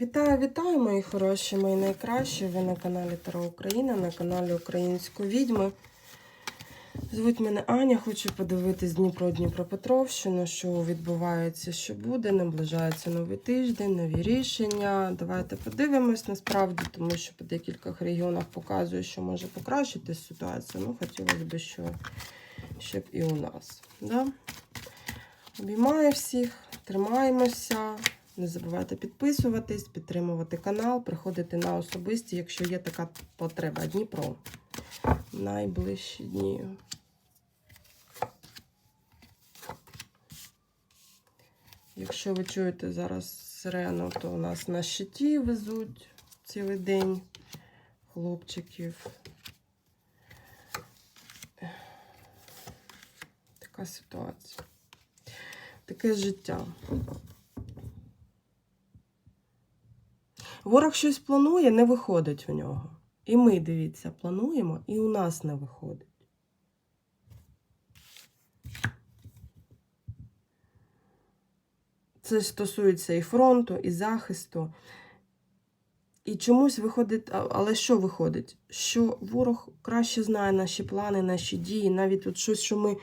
Вітаю, вітаю, мої хороші, мої найкращі. Ви на каналі Таро Україна, на каналі Української відьми. Звуть мене Аня, хочу подивитись Дніпро Дніпропетровщину, що відбувається, що буде. Наближається новий тиждень, нові рішення. Давайте подивимось насправді, тому що по декількох регіонах показує, що може покращити ситуацію. Ну, хотілося б, що, щоб і у нас. Да? Обіймаю всіх, тримаємося. Не забувайте підписуватись, підтримувати канал, приходити на особисті, якщо є така потреба. Дніпро. Найближчі дні. Якщо ви чуєте зараз сирену, то у нас на щиті везуть цілий день хлопчиків. Така ситуація. Таке життя. Ворог щось планує, не виходить у нього. І ми, дивіться, плануємо, і у нас не виходить. Це стосується і фронту, і захисту. І чомусь виходить, але що виходить? Що ворог краще знає наші плани, наші дії, навіть от щось, що ми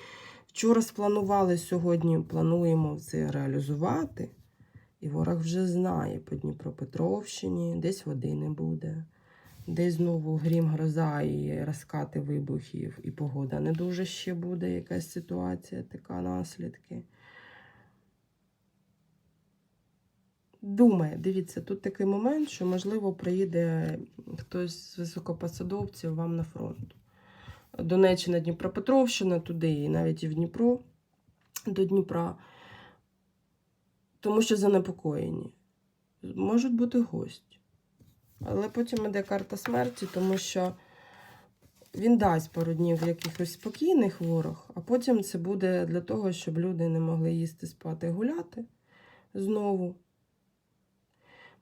вчора спланували, сьогодні плануємо це реалізувати. І ворог вже знає по Дніпропетровщині, десь води не буде, десь знову грім, гроза і розкати вибухів, і погода не дуже ще буде, якась ситуація, така наслідки. Думає, дивіться, тут такий момент, що, можливо, приїде хтось з високопосадовців вам на фронт. Донеччина, Дніпропетровщина, туди, і навіть і в Дніпро, до Дніпра тому що занепокоєні. Можуть бути гості. Але потім іде карта смерті, тому що він дасть пару днів якихось спокійних ворог, а потім це буде для того, щоб люди не могли їсти, спати, гуляти знову.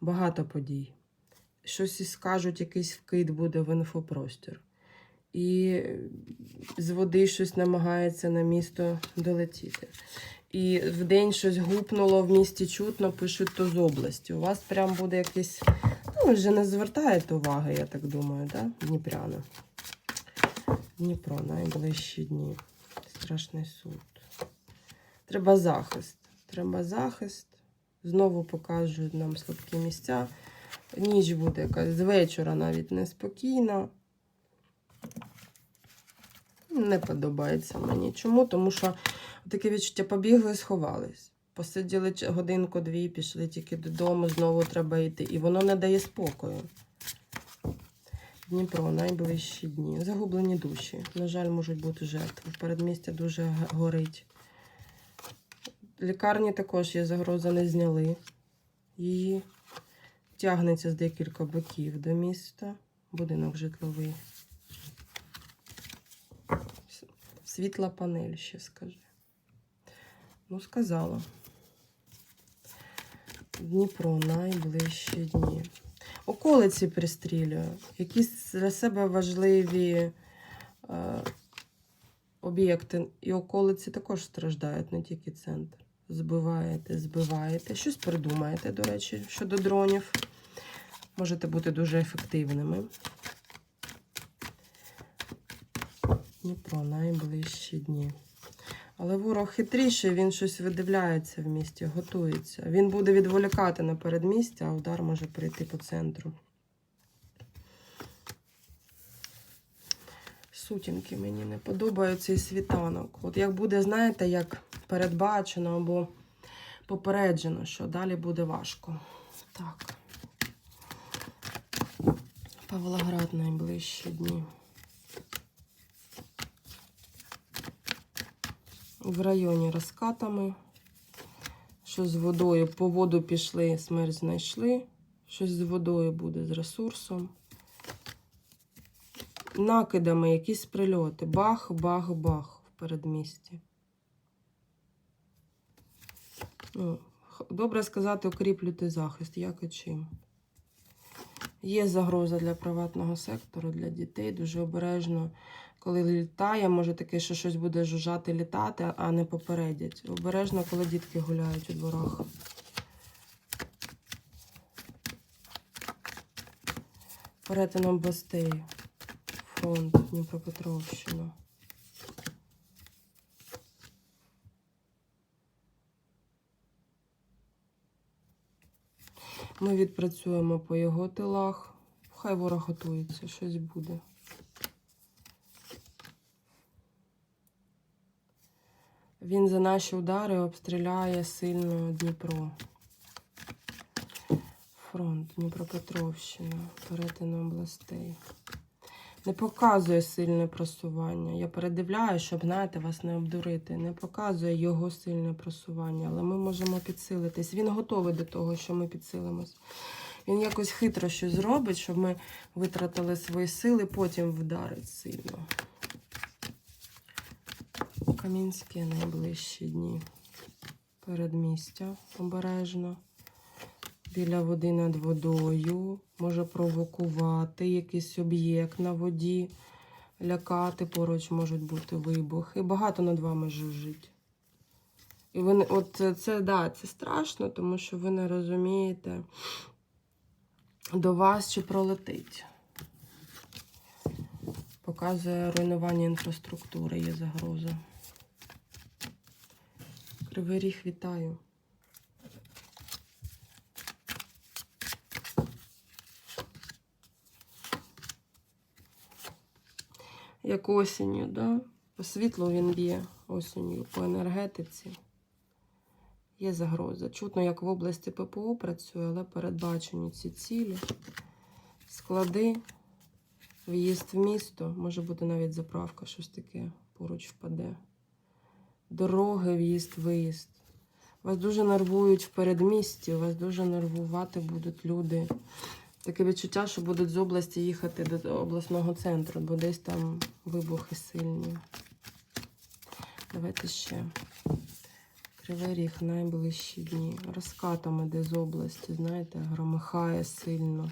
Багато подій. Щось і скажуть, якийсь вкид буде в інфопростір. І з води щось намагається на місто долетіти і в день щось гупнуло в місті чутно, пишуть то з області. У вас прям буде якийсь. Ну, ви вже не звертаєте уваги, я так думаю, да? Дніпряни. Дніпро, найближчі дні. Страшний суд. Треба захист. Треба захист. Знову покажуть нам слабкі місця. Ніч буде якась з вечора навіть неспокійна. Не подобається мені. Чому? Тому що таке відчуття побігли і сховались. Посиділи годинку-дві, пішли тільки додому, знову треба йти. І воно не дає спокою. Дніпро, найближчі дні. Загублені душі. На жаль, можуть бути жертви. Передмістя дуже горить. Лікарні також є загроза, не зняли. Її тягнеться з декілька боків до міста. Будинок житловий. Світла панель ще скажи. Ну, сказала. Дніпро найближчі дні. Околиці пристрілює. Якісь для себе важливі е, об'єкти. І околиці також страждають, не тільки центр. Збиваєте, збиваєте. Щось придумаєте, до речі, щодо дронів. Можете бути дуже ефективними. Дніпро найближчі дні. Але ворог хитріший, він щось видивляється в місті, готується. Він буде відволікати на передмістя, а удар може прийти по центру. Сутінки мені не подобаються і світанок. От як буде, знаєте, як передбачено або попереджено, що далі буде важко. Так. Павлоград найближчі дні. В районі розкатами. Що з водою, по воду пішли, смерть знайшли. Щось з водою буде, з ресурсом. Накидами, якісь прильоти. Бах, бах, бах в передмісті. Ну, добре сказати, укріплюйте захист, як і чим. Є загроза для приватного сектору, для дітей. Дуже обережно коли літає, може таке, що щось буде жужжати, літати, а не попередять. Обережно, коли дітки гуляють у дворах. Перетин областей. Фронт Дніпропетровщина. Ми відпрацюємо по його тилах. Хай ворог готується, щось буде. Він за наші удари обстріляє сильно Дніпро. Фронт, Дніпропетровщина, перетин областей. Не показує сильне просування. Я передивляю, щоб, знаєте, вас не обдурити. Не показує його сильне просування, але ми можемо підсилитись. Він готовий до того, що ми підсилимось. Він якось хитро щось зробить, щоб ми витратили свої сили, потім вдарить сильно. Камінське найближчі дні. Передмістя обережно. Біля води над водою. Може провокувати якийсь об'єкт на воді, лякати поруч можуть бути вибухи. Багато над вами жужжить. І ви от це, да, це страшно, тому що ви не розумієте, до вас чи пролетить. Показує руйнування інфраструктури, є загроза. Кривий ріг вітаю. Як осінню, да? По світлу він б'є осінню, по енергетиці. Є загроза. Чутно, як в області ППО працює, але передбачені ці цілі. Склади, в'їзд в місто, може бути навіть заправка, щось таке поруч впаде. Дороги, в'їзд, виїзд. Вас дуже нервують в передмісті, вас дуже нервувати будуть люди. Таке відчуття, що будуть з області їхати до обласного центру, бо десь там вибухи сильні. Давайте ще. Кривий ріг найближчі дні. Розкатами де з області, знаєте, громихає сильно.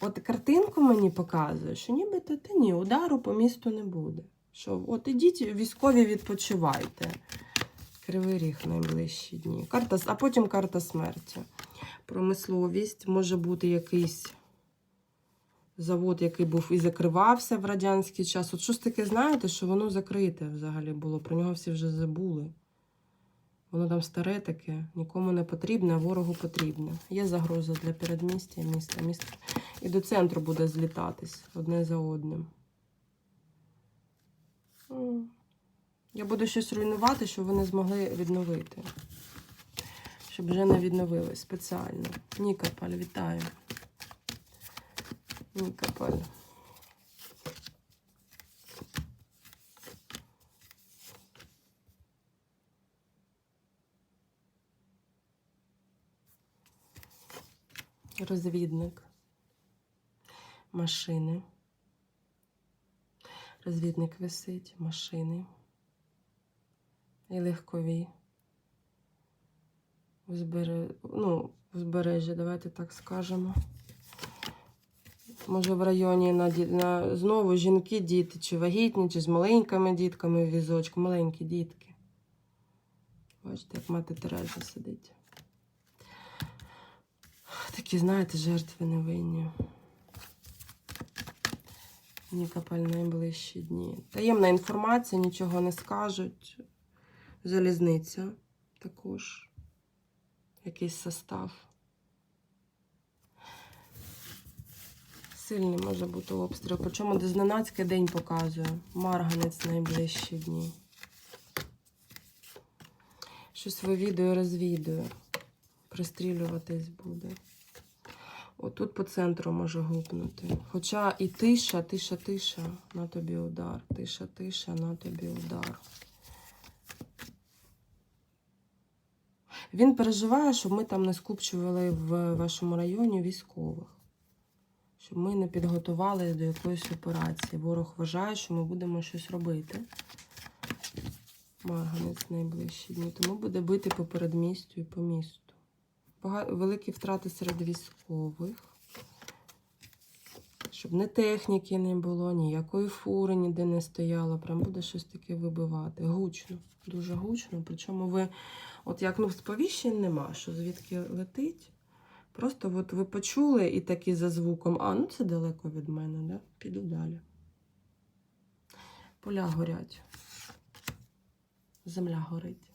От картинку мені показує, що нібито та ні, удару по місту не буде. Що от ідіть, військові відпочивайте. Кривий ріг найближчі дні. Карта, а потім карта смерті. Промисловість може бути якийсь завод, який був і закривався в радянський час. От щось таке, знаєте, що воно закрите взагалі було. Про нього всі вже забули. Воно там старе таке, нікому не потрібне, а ворогу потрібне. Є загроза для передмістя міста. Місто і до центру буде злітатись одне за одним. Я буду щось руйнувати, щоб ви не змогли відновити. Щоб вже не відновилось спеціально. Нікопаль, вітаю. Нікопаль. Розвідник. Машини. Розвідник висить, машини. І легкові. Узбере... Ну, узбережжя, давайте так скажемо. Може, в районі на, на знову жінки, діти, чи вагітні, чи з маленькими дітками в візочку, маленькі дітки. Бачите, як мати Тереза сидить. Такі, знаєте, жертви невинні. Нікопаль найближчі дні. Таємна інформація, нічого не скажуть. Залізниця також. Якийсь состав. Сильний може бути обстріл. Причому де день показує. Марганець найближчі дні. Щось вивідує, розвідує. Пристрілюватись буде. Отут по центру може гупнути. Хоча і тиша, тиша, тиша, на тобі удар. Тиша, тиша, на тобі удар. Він переживає, щоб ми там не скупчували в вашому районі військових. Щоб ми не підготували до якоїсь операції. Ворог вважає, що ми будемо щось робити. Марганець найближчі дні. Тому буде бити по передмістю і по місту. Великі втрати серед військових. Щоб не техніки не було, ніякої фури ніде не стояло. Прям буде щось таке вибивати. Гучно, дуже гучно. Причому ви, от як ну, сповіщень нема, що звідки летить. Просто от ви почули і такі за звуком, а ну це далеко від мене, да? піду далі. Поля горять. Земля горить.